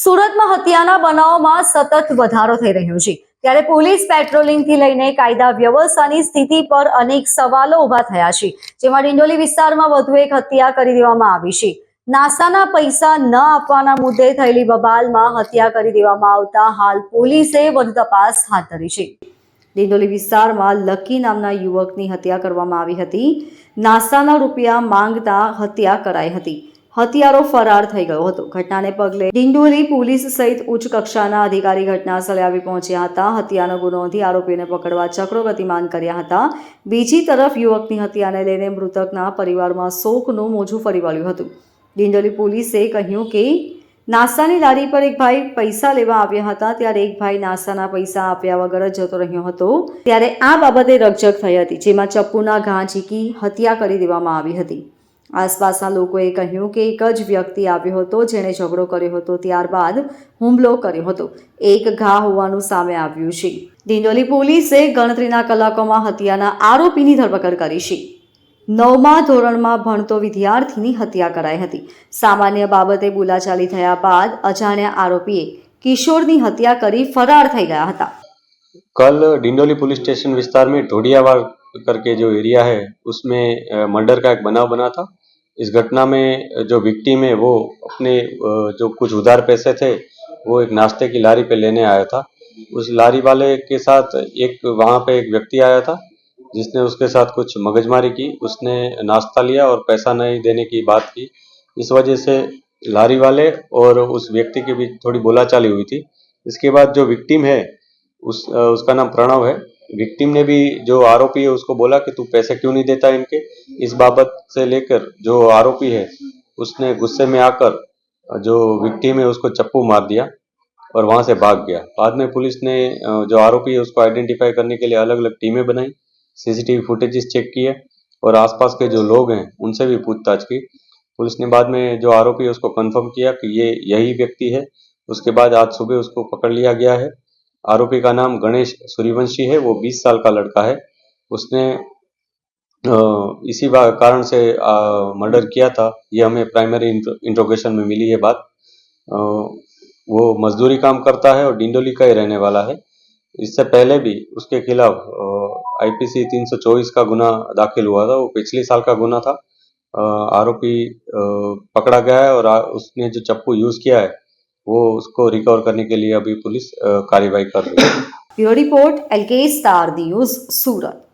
સુરતમાં હત્યાના બનાવોમાં સતત વધારો થઈ રહ્યો છે ત્યારે પોલીસ પેટ્રોલિંગથી લઈને કાયદા વ્યવસ્થાની સ્થિતિ પર અનેક સવાલો ઉભા થયા છે જેમાં ડિંડોલી વિસ્તારમાં વધુ એક હત્યા કરી દેવામાં આવી છે નાસાના પૈસા ન આપવાના મુદ્દે થયેલી બબાલમાં હત્યા કરી દેવામાં આવતા હાલ પોલીસે વધુ તપાસ હાથ ધરી છે ડિંડોલી વિસ્તારમાં લકી નામના યુવકની હત્યા કરવામાં આવી હતી નાસાના રૂપિયા માંગતા હત્યા કરાઈ હતી હત્યારો ફરાર થઈ ગયો હતો ઘટનાને પગલે ડિંડોલી પોલીસ સહિત ઉચ્ચ કક્ષાના અધિકારી ઘટના સ્થળે આવી પહોંચ્યા હતા હત્યાનો ગુનો નોંધી આરોપીને પકડવા ચક્રો પ્રતિમાન કર્યા હતા બીજી તરફ યુવકની હત્યાને લઈને મૃતકના પરિવારમાં શોકનું મોજું ફરી વળ્યું હતું ડિંડોલી પોલીસે કહ્યું કે નાસ્તાની લારી પર એક ભાઈ પૈસા લેવા આવ્યા હતા ત્યારે એક ભાઈ નાસ્તાના પૈસા આપ્યા વગર જ જતો રહ્યો હતો ત્યારે આ બાબતે રકઝક થઈ હતી જેમાં ચપ્પુના ઘા ઝીકી હત્યા કરી દેવામાં આવી હતી આસપાસના લોકોએ કહ્યું કે એક જ વ્યક્તિ આવ્યો હતો જેણે ઝઘડો કર્યો હતો ત્યારબાદ હુમલો કર્યો હતો એક ઘા હોવાનું સામે આવ્યું છે દિંડોલી પોલીસે ગણતરીના કલાકોમાં હત્યાના આરોપીની ધરપકડ કરી છે નવમા ધોરણમાં ભણતો વિદ્યાર્થીની હત્યા કરાઈ હતી સામાન્ય બાબતે બોલાચાલી થયા બાદ અજાણ્યા આરોપીએ કિશોરની હત્યા કરી ફરાર થઈ ગયા હતા કલ ડિંડોલી પોલીસ સ્ટેશન વિસ્તારમાં ઢોડિયાવાડ ढोडियावाड़ જો એરિયા एरिया है उसमें अ, मर्डर का एक बनाव इस घटना में जो विक्टिम है वो अपने जो कुछ उधार पैसे थे वो एक नाश्ते की लारी पे लेने आया था उस लारी वाले के साथ एक वहाँ पे एक व्यक्ति आया था जिसने उसके साथ कुछ मगजमारी की उसने नाश्ता लिया और पैसा नहीं देने की बात की इस वजह से लारी वाले और उस व्यक्ति के बीच थोड़ी बोलाचाली हुई थी इसके बाद जो विक्टिम है उस उसका नाम प्रणव है विक्टिम ने भी जो आरोपी है उसको बोला कि तू पैसे क्यों नहीं देता इनके इस बाबत से लेकर जो आरोपी है उसने गुस्से में आकर जो विक्टिम है उसको चप्पू मार दिया और वहाँ से भाग गया बाद में पुलिस ने जो आरोपी है उसको आइडेंटिफाई करने के लिए अलग अलग टीमें बनाई सीसीटीवी फुटेजेस चेक किए और आसपास के जो लोग हैं उनसे भी पूछताछ की पुलिस ने बाद में जो आरोपी है उसको कंफर्म किया कि ये यही व्यक्ति है उसके बाद आज सुबह उसको पकड़ लिया गया है आरोपी का नाम गणेश सूर्यवंशी है वो 20 साल का लड़का है उसने इसी कारण से मर्डर किया था ये हमें प्राइमरी इंट्रोगेशन में मिली है बात वो मजदूरी काम करता है और डिंडोली का ही रहने वाला है इससे पहले भी उसके खिलाफ आईपीसी 324 का गुना दाखिल हुआ था वो पिछले साल का गुना था आरोपी पकड़ा गया है और उसने जो चप्पू यूज किया है वो उसको रिकवर करने के लिए अभी पुलिस कार्रवाई कर रही है bureau report LK star news सूरत